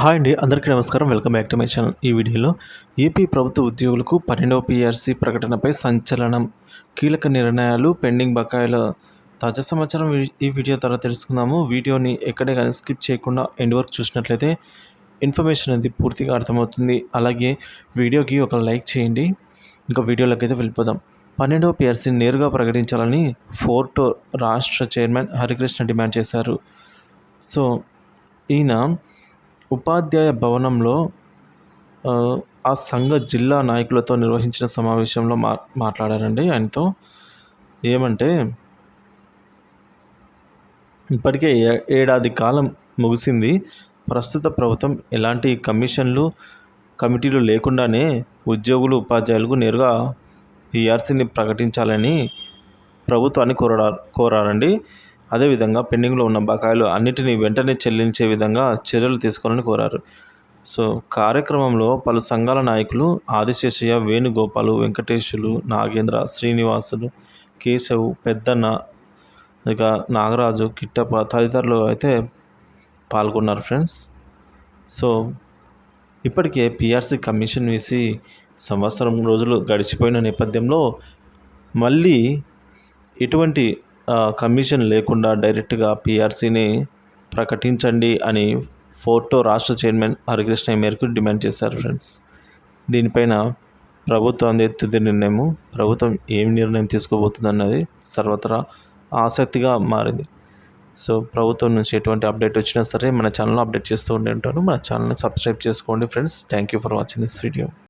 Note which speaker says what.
Speaker 1: Hi అండి అందరికీ నమస్కారం. Welcome back to my channel. ఈ వీడియోలో ఏపీ ప్రభుత్వ ఉద్యోగులకు పన్నెండవ పీఆర్సీ ప్రకటనపై సంచలనం కీలక నిర్ణయాలు పెండింగ్ బకాయిల తాజా సమాచారం ఈ వీడియో ద్వారా తెలుసుకుందాము. వీడియోని ఎక్కడే కానీ స్కిప్ చేయకుండా ఎండ్ వరకు చూసినట్లయితే ఇన్ఫర్మేషన్ అనేది పూర్తిగా అర్థమవుతుంది. అలాగే వీడియోకి ఒక లైక్ చేయండి. ఇంకా వీడియోలోకి అయితే వెళ్ళిపోదాం. పన్నెండవ పీఆర్సీని నేరుగా ప్రకటించాలని ఫోర్టో రాష్ట్ర చైర్మన్ హరికృష్ణ డిమాండ్ చేశారు. సో ఈయన ఉపాధ్యాయ భవనంలో ఆ సంఘ జిల్లా నాయకులతో నిర్వహించిన సమావేశంలో మా మాట్లాడారండి ఆయనతో. ఏమంటే ఇప్పటికే ఏ ఏడాది కాలం ముగిసింది. ప్రస్తుత ప్రభుత్వం ఎలాంటి కమిషన్లు కమిటీలు లేకుండానే ఉద్యోగులు ఉపాధ్యాయులకు నేరుగా పిఆర్సీని ప్రకటించాలని ప్రభుత్వాన్ని కోరారు కోరారండి. అదేవిధంగా పెండింగ్లో ఉన్న బకాయిలు అన్నిటినీ వెంటనే చెల్లించే విధంగా చర్యలు తీసుకోవాలని కోరారు. సో కార్యక్రమంలో పలు సంఘాల నాయకులు ఆదిశేషయ్య వేణుగోపాలు వెంకటేశులు నాగేంద్ర శ్రీనివాసులు కేశవ్ పెద్దన్న ఇక నాగరాజు కిట్టప్ప తదితరులు అయితే పాల్గొన్నారు ఫ్రెండ్స్. సో ఇప్పటికే పిఆర్సీ కమిషన్ వేసి సంవత్సరం రోజులు గడిచిపోయిన నేపథ్యంలో మళ్ళీ ఎటువంటి కమిషన్ లేకుండా డైరెక్ట్గా పీఆర్సీని ప్రకటించండి అని ఫోటో రాష్ట్ర చైర్మన్ హరికృష్ణ మేరకు డిమాండ్ చేశారు ఫ్రెండ్స్. దీనిపైన ప్రభుత్వం తుది నిర్ణయము ప్రభుత్వం ఏం నిర్ణయం తీసుకోబోతుంది అన్నది సర్వత్రా ఆసక్తిగా మారింది. సో ప్రభుత్వం నుంచి ఎటువంటి అప్డేట్ వచ్చినా సరే మన ఛానల్లో అప్డేట్ చేస్తూ ఉండే ఉంటాను. మన ఛానల్ని సబ్స్క్రైబ్ చేసుకోండి friends. Thank you for watching this video.